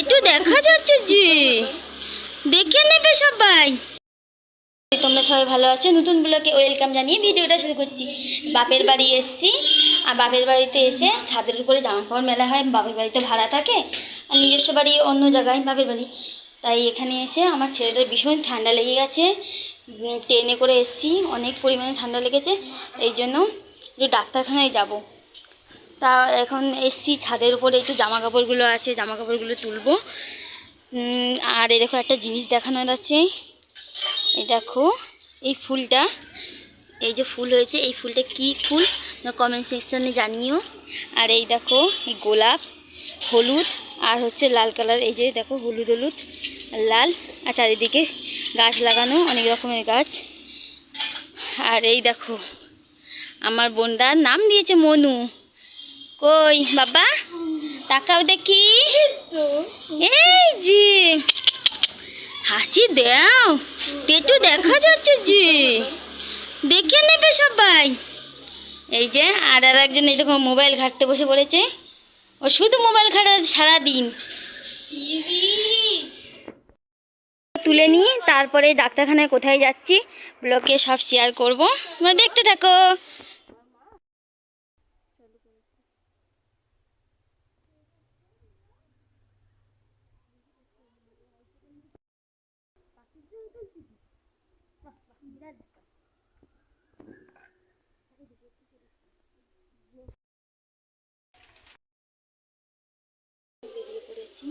পেটু দেখা যাচ্ছে যে। দেখে নেবে সবাই। তোমরা সবাই ভালো আছো? নতুন ব্লগে ওয়েলকাম জানিয়ে ভিডিওটা শুরু করছি। বাপের বাড়ি এসছি। আর বাপের বাড়িতে এসে ছাদের উপরে জামা কাপড় মেলা হয়। বাপের বাড়িতে ভাড়া থাকে। আর নিজস্ব বাড়ি অন্য জায়গায় বাপের বাড়ি। তাই এখানে এসে আমার ছেলেটার ভীষণ ঠান্ডা লেগে গেছে। ট্রেনে করে এসছি। অনেক পরিমাণে ঠান্ডা লেগেছে। এই জন্য একটু ডাক্তারখানায় যাব। তা এখন এসছি ছাদের উপরে, একটু জামা কাপড়গুলো আছে জামা কাপড়গুলো তুলবো আর এই দেখো একটা জিনিস দেখানোর আছে। এই দেখো, এই ফুলটা। এই যে ফুল হয়েছে, এই ফুলটা কি ফুল? কমেন্ট সেকশানে জানিও। আর এই দেখো, এই গোলাপ, হলুদ, আর হচ্ছে লাল কালার। এই যে দেখো, হলুদ হলুদ, লাল। আর চারিদিকে গাছ লাগানো, অনেক রকমের গাছ। আর এই দেখো, আমার বোনটার নাম দিয়েছে মনু। কই? বাবা, তাকাও দেখি। এই জি হাসি দাও, পেটু দেখা যাচ্ছে জি দেখে নেবে সবাই। এই যে, আর আর একজন এই এরকম মোবাইল ঘাটতে বসে পড়েছে। ও শুধু মোবাইল ঘাটা সারাদিন। তুলে নিই তারপরে ডাক্তারখানায় কোথায় যাচ্ছি, ব্লগে সব শেয়ার করব। দেখতে থাকো। বেরিয়ে পড়েছি